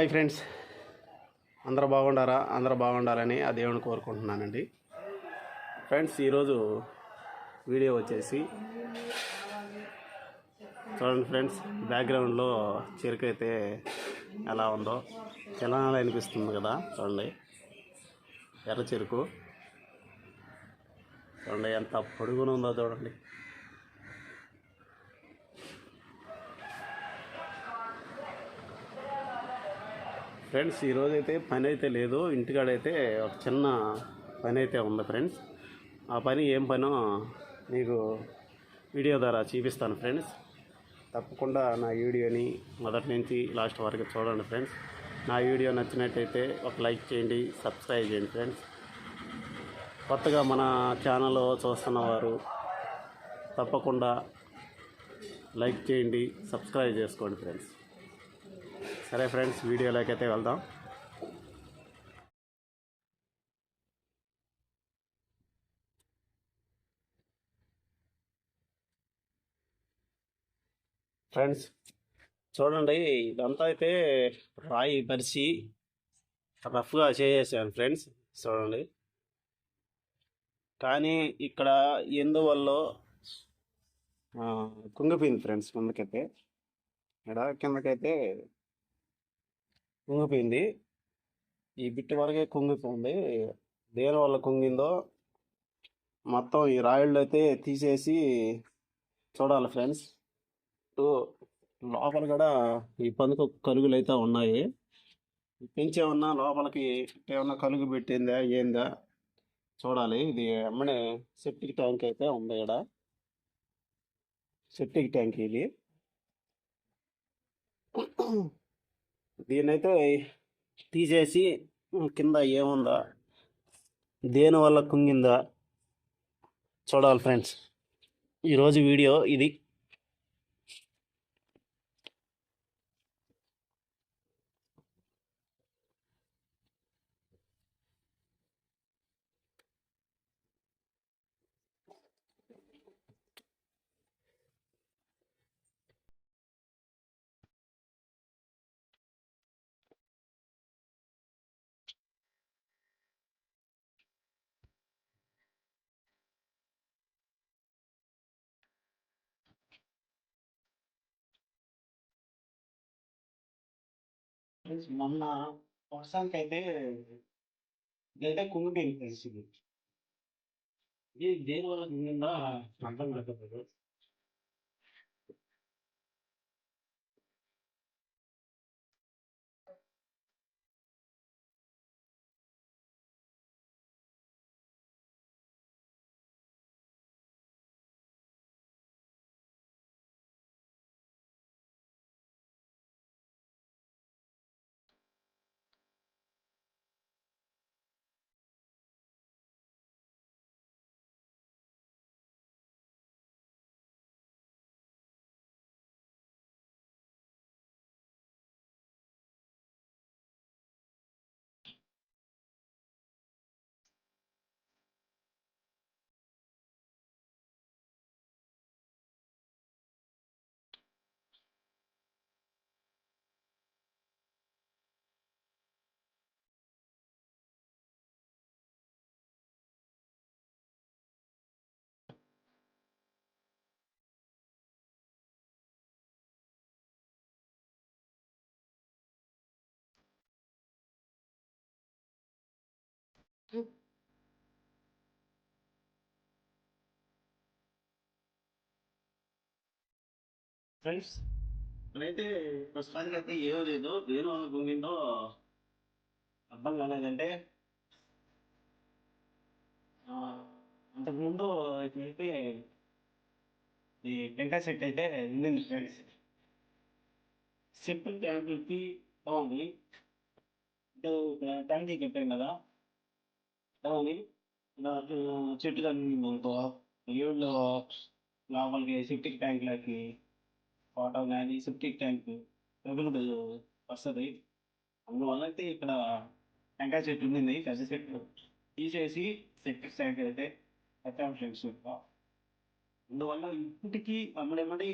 Hi friends. అందరు బాగుండారా? అందరు బాగుండాలని ఆ దేవుని కోరుకుంటున్నానండి. ఫ్రెండ్స్ ఈరోజు వీడియో వచ్చేసి చూడండి ఫ్రెండ్స్ బ్యాక్గ్రౌండ్లో చెరుకు అయితే ఎలా ఉందో. తెలంగాణ అనిపిస్తుంది కదా చూడండి. ఎర్ర చెరుకు. చూడండి ఎంత పొడుగున ఉందో చూడండి. ఫ్రెండ్స్ ఈరోజైతే పని అయితే లేదు. ఇంటికాడైతే ఒక చిన్న పని అయితే ఉంది ఫ్రెండ్స్. ఆ పని ఏం పనో మీకు వీడియో ద్వారా చూపిస్తాను ఫ్రెండ్స్. తప్పకుండా నా వీడియోని మొదటి నుంచి లాస్ట్ వరకు చూడండి ఫ్రెండ్స్. నా వీడియో నచ్చినట్టయితే ఒక లైక్ చేయండి సబ్స్క్రైబ్ చేయండి ఫ్రెండ్స్. కొత్తగా మన ఛానల్ చూస్తున్న వారు తప్పకుండా లైక్ చేయండి సబ్స్క్రైబ్ చేసుకోండి ఫ్రెండ్స్. సరే ఫ్రెండ్స్ వీడియోలోకి అయితే వెళ్దాం. ఫ్రెండ్స్ చూడండి ఇదంతా అయితే రాయి పరిచి రఫ్గా చేసేసాను ఫ్రెండ్స్ చూడండి. కానీ ఇక్కడ ఎందువల్ల కుంగిపోయింది ఫ్రెండ్స్ కిందకైతే ఇక్కడ కిందకైతే కుంగిపోయింది. ఈ బిట్ వరకే కుంగిపోయింది. దేనివల్ల కుంగిందో మొత్తం ఈ రాయిళ్ళు అయితే తీసేసి చూడాలి ఫ్రెండ్స్. లోపల కూడా ఈ పందుకు కలుగులు అయితే ఉన్నాయి. పెంచేమన్నా లోపలికి ఏమన్నా కలుగు పెట్టిందా ఏందా? చూడాలి. ఇది అమ్మనే సెప్టిక్ ట్యాంక్ అయితే ఉంది ఇక్కడ. సెప్టిక్ ట్యాంక్ ఇది. దీన్నైతే తీసేసి కింద ఏముందా? దేని వల్ల కుంగిందా? చూడాలి ఫ్రెండ్స్. ఈరోజు వీడియో ఇది. ఫ్రెండ్స్ మొన్న వర్షానికి అయితే ఇదైతే కుంగిపోయింది ఫ్రెండ్స్ ఇది దేని వల్ల కుంగిందా అర్థం కాకపోతే ఫ్రెండ్స్ అయితే ప్రస్తుతానికి అయితే ఏమో లేదు. వల్ల కుంగిందో అర్థం కాలేదంటే ఆ, అంతకుముందు అయితే ఈ టెంకాయ సెట్ అయితే ఉండింది ఫ్రెండ్స్ సింపుల్ ట్యాంకులకి బాగుంది. ఇటు ట్యాంక్ కట్టాం కదా బాగుంది నాకు చెట్టు కనిపిందో ఏళ్ళు లోపలికి సెప్టిక్ ట్యాంక్లకి వాటర్ కానీ సెప్టిక్ ట్యాంక్ అవైలబుల్ వస్తుంది అందువల్ల అయితే ఇక్కడ టెంకాయ చెట్టు ఉండింది పెద్ద చెట్టు తీసేసి సెప్టిక్ ట్యాంక్ అయితే కట్టాం ఫ్రెండ్స్ అందువల్ల ఇప్పటికీ అమ్మడెమ్మడి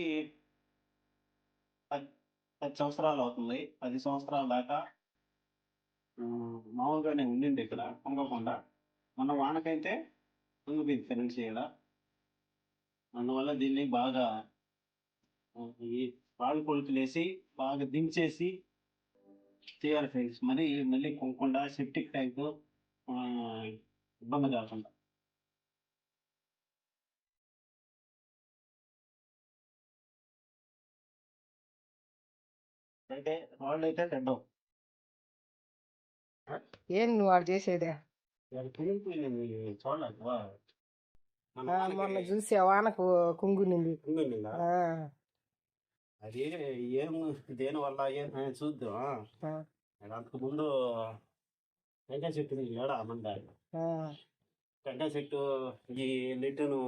పది సంవత్సరాలు అవుతుంది పది సంవత్సరాల దాకా మామూలుగానే ఉండింది ఇక్కడ పొంగకుండా మన వానకైతే పొంగిపోయింది ఫ్రెండ్స్ ఇక్కడ అందువల్ల దీన్ని బాగా ఈ పాలు కొలుతులు వేసి బాగా దించేసి చేయాలి ఫ్రెండ్స్. మరి మళ్ళీ కొనకుండా సెప్టిక్ ట్యాంక్ ఇబ్బంది కాకుండా. అంటే వాళ్ళు అయితే తెడ్డం ఏం నువ్వు వాడు చేసేదే? మొన్న చూసే వానకు కుంగునింది అది ఏం దేని వల్ల ఏం చూద్దాం అంతకు ముందు టెంకాయ చెట్టు ఏడ మంద ఆ, టెంకాయ చెట్టు ఈ లిటను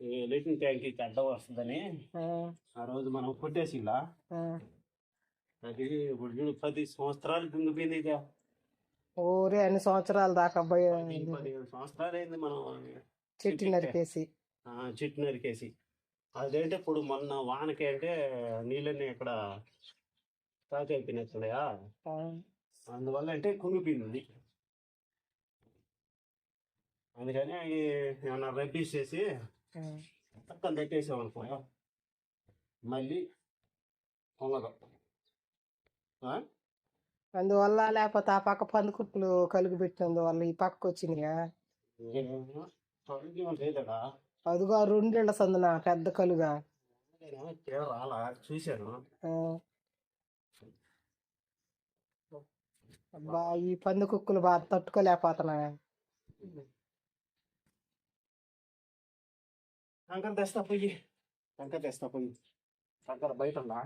ఈ లిటన్ ట్యాంక్కి అడ్డం వస్తుందని ఆ, రోజు మనం కొట్టేసి ఇలా ఆ. అది ఇప్పుడు పది సంవత్సరాలు కుంగిపోయింది ఇక ఊరే అన్ని సంవత్సరాల దాకా పోయి పది పదిహేను సంవత్సరాలు అయింది మనం చెట్టు నరికేసి. ఆ, చెట్టు నరికేసి. అదేంటే ఇప్పుడు మొన్న వానకి అంటే నీళ్ళని ఇక్కడ స్టాక్ అయిపోయినట్టున్నాయా? ఆ, అందువల్ల అంటే కుంగిపోయింది అందుకని అవి ఏమన్నా రబ్బీసేసి ఆ. పక్కన పెట్టేసాం అనుకో మళ్ళీ పొంగదు ఆ? అందువల్ల లేకపోతే ఆ పక్క పందుకుట్లు కలుగు పెట్టినందువల్ల ఈ పక్కకు వచ్చినాయా? అదిగో రెండేళ్ళ సందున పెద్ద కలుగా. చూశాను. అబ్బా ఈ పంది కుక్కలు బాగా తట్టుకోలేకపోతున్నా కంకర తెస్తా పోయి. కంకర తెస్తా పోయి. కంకర బయట ఉందా?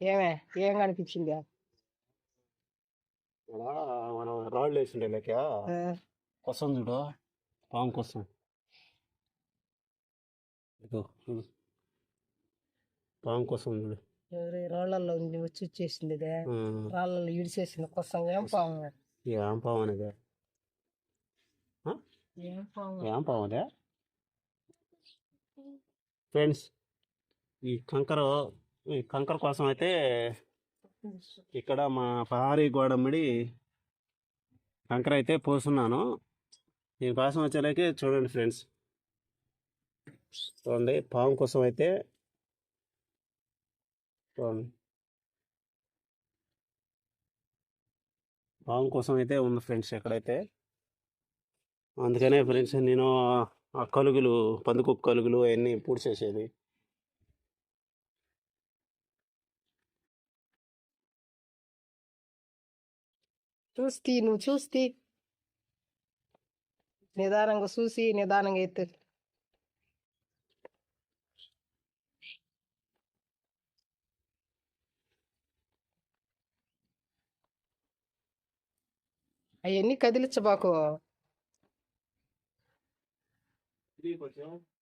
ఏమే ఏం కనిపించింది మనం రాళ్ళు వేసిండే లేక కోసం చూడు పాము కోసం. పాము కోసం చూడు. రాళ్ళల్లో ఉంది వచ్చి వచ్చేసింది రాళ్ళల్లో ఇడిచేసింది కోసం ఏం పాము? ఏం పాము అనేది? ఏం పాము? ఏం పాము అదే? ఫ్రెండ్స్ ఈ కంకర ఈ కంకర కోసం అయితే ఇక్కడ మా పహారీ గోడమ్మడి కంకర అయితే పోస్తున్నాను. దీనికోసం వచ్చేలాగే చూడండి ఫ్రెండ్స్. చూడండి పాము కోసం అయితే చూడండి. పాము కోసం అయితే ఉంది ఫ్రెండ్స్ ఎక్కడైతే. అందుకనే ఫ్రెండ్స్ నేను ఆ కలుగులు పందుకు కలుగులు అవన్నీ పూడ్చేసేది. చూస్తీ నువ్వు చూస్తీ. నిదానంగా చూసి నిదానంగా ఎత్తు. అవన్నీ కదిలించబాకు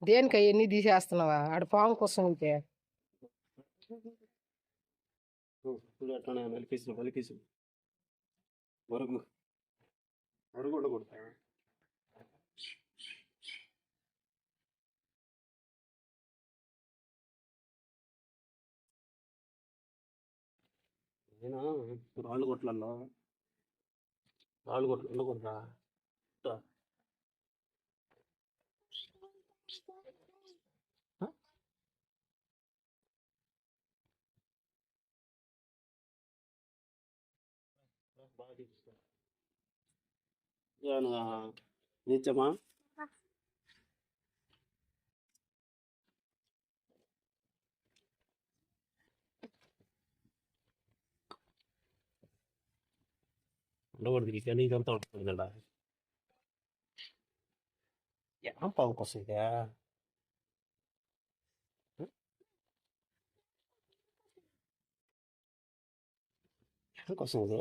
దేనికి అవన్నీ తీసేస్తున్నావా? ఆడ పాము కోసం ఇంకే చూడు వరకు వరకు ఉండకూడదు అయినా రాళ్ళు కొట్లలో రాళ్ళు కొట్లు ఉండకూడదా? ఏమన్నా నిజమా ఉండకూడదు ఇక ఇదంతా ఉంటుందా ఏం పాము కోసం ఇదే ఏం కోసం ఇది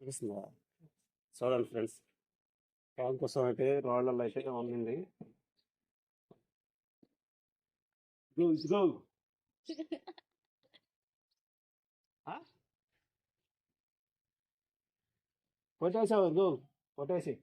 వినిపిస్తున్నా చూడండి ఫ్రెండ్స్. పాము కోసం అయితే రాళ్ళల్లో అయితే ఉండింది గో గో కొట్టేసావు గో కొట్టేసి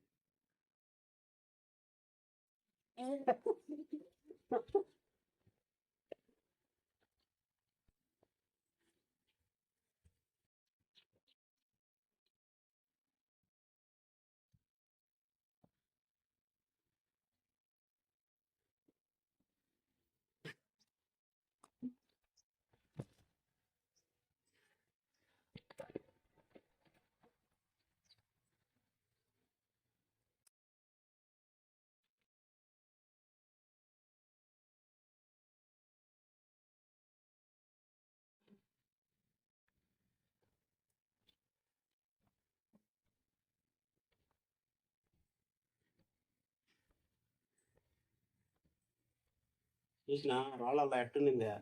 చూసిన రాళ్ళల్లో ఎట్టుండిందా?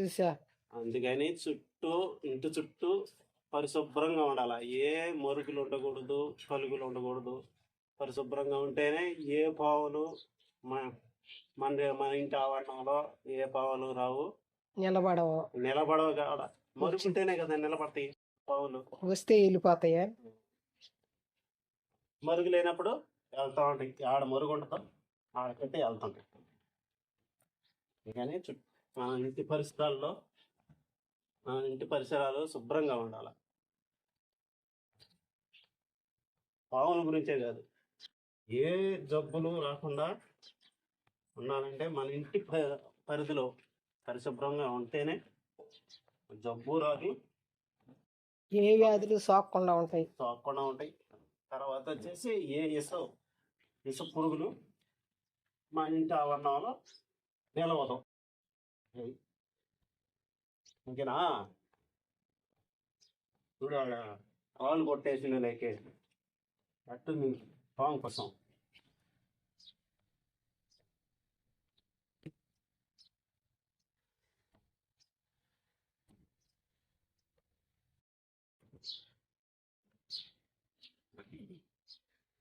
చూసా. అందుకని చుట్టూ ఇంటి చుట్టూ పరిశుభ్రంగా ఉండాలి. ఏ మురుగులు ఉండకూడదు కలుగులు ఉండకూడదు. పరిశుభ్రంగా ఉంటేనే ఏ పావులు మన మన మన ఇంటి ఆవరణంలో ఏ పావులు రావు? నిలబడవు. నిలబడవు కాడ మరుగు ఉంటేనే కదా నిలబడతాయి పావులు. వస్తే వెళ్ళిపోతాయా? మరుగు లేనప్పుడు వెళ్తా ఉంటాయి. ఆడ మరుగు ఉండదు. ఆడకైతే వెళ్తుంటాయి అందుకని చుట్టూ మన ఇంటి పరిసరాల్లో మన ఇంటి పరిసరాలు శుభ్రంగా ఉండాలి. పావుల గురించే కాదు. ఏ జబ్బులు రాకుండా ఉండాలంటే మన ఇంటి పరిధిలో పరిశుభ్రంగా ఉంటేనే జబ్బు రాదు. ఏ వ్యాధులు సోకకుండా ఉంటాయి? తోకుండా ఉంటాయి. తర్వాత వచ్చేసి ఏ ఇస ఇస పురుగులు మా ఇంటి ఆవరణంలో నిలవదు అది. ఓకేనా చూడు ఆడ రాళ్ళు కొట్టేసిన లేకే అట్టు మీ పాము కోసం దీనికి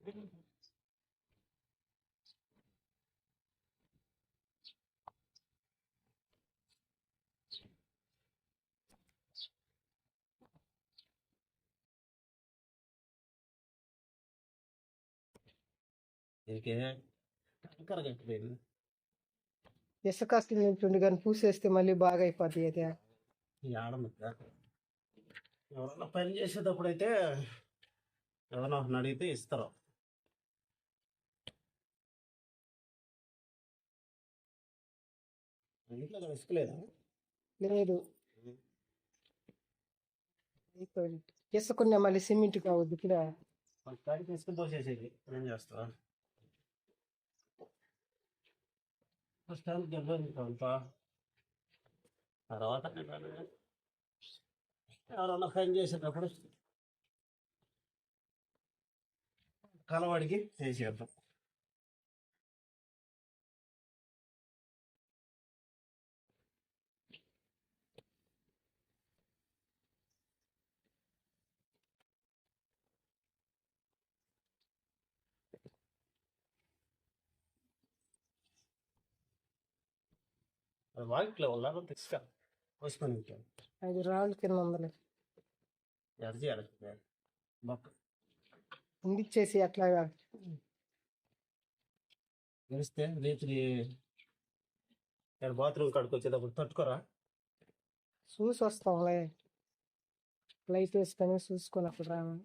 కంకర ఇసుక ఉంటుంది కానీ పూసేస్తే మళ్ళీ బాగా ఈ ఆడమిద్ద ఎవరన్నా పని చేసేటప్పుడు అయితే ఎవరన్నా అడిగితే ఇస్తారు. ఇంట్లో ఇసుకలేదా లేదు? ఇసుకున్న మళ్ళీ సిమెంట్ కావద్దు ఇక్కడ ఇసుక పోసేసేది ఏం చేస్తావా? ఫస్ట్ టైం గెలవాలి తర్వాత ఎవరన్నా పని చేసేటప్పుడు కలవాడికి వేసేద్దాం అది ఉన్నారు తెస్తా పోసుకొని ఉంటాను అది రాళ్ళు కింద ఉందలే. ఎర్జీ అడగ బొక్క. ఉండిచ్చేసి అట్లాగా. గెలిస్తే రేత్రి ఇక్కడ బాత్రూమ్ కాడికి వచ్చేటప్పుడు తట్టుకోరా? చూసి వస్తాంలే. లైట్ వేసుకొని చూసుకొని అప్పుడు రాము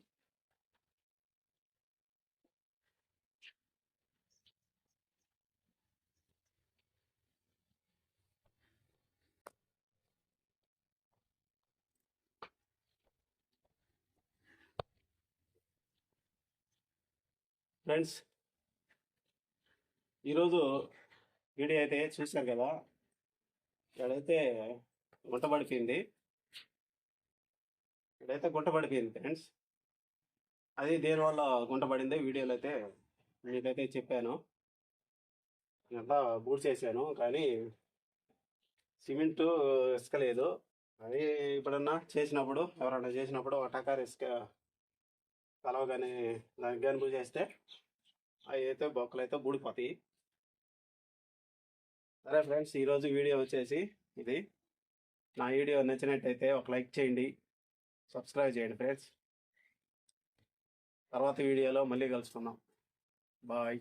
ఫ్రెండ్స్ ఈరోజు వీడియో అయితే చూశారు కదా? ఇక్కడైతే గుంట పడిపోయింది ఇక్కడైతే గుంట పడిపోయింది ఫ్రెండ్స్. అది దేనివల్ల గుంట పడింది వీడియోలో అయితే మీకైతే చెప్పాను. అంతా బూట్ చేశాను కానీ సిమెంట్ ఇసుకలేదు అది ఇప్పుడన్నా చేసినప్పుడు ఎవరన్నా చేసినప్పుడు అటాకార్ ఇసుక కలవగానే దానికి కానీ పూజ చేస్తే అవి అయితే బొక్కలు అయితే బూడిపోతాయి సరే ఫ్రెండ్స్ ఈరోజు వీడియో వచ్చేసి ఇది. నా వీడియో నచ్చినట్టయితే ఒక లైక్ చేయండి సబ్స్క్రైబ్ చేయండి ఫ్రెండ్స్. తర్వాత వీడియోలో మళ్ళీ కలుసుకుందాం. బాయ్.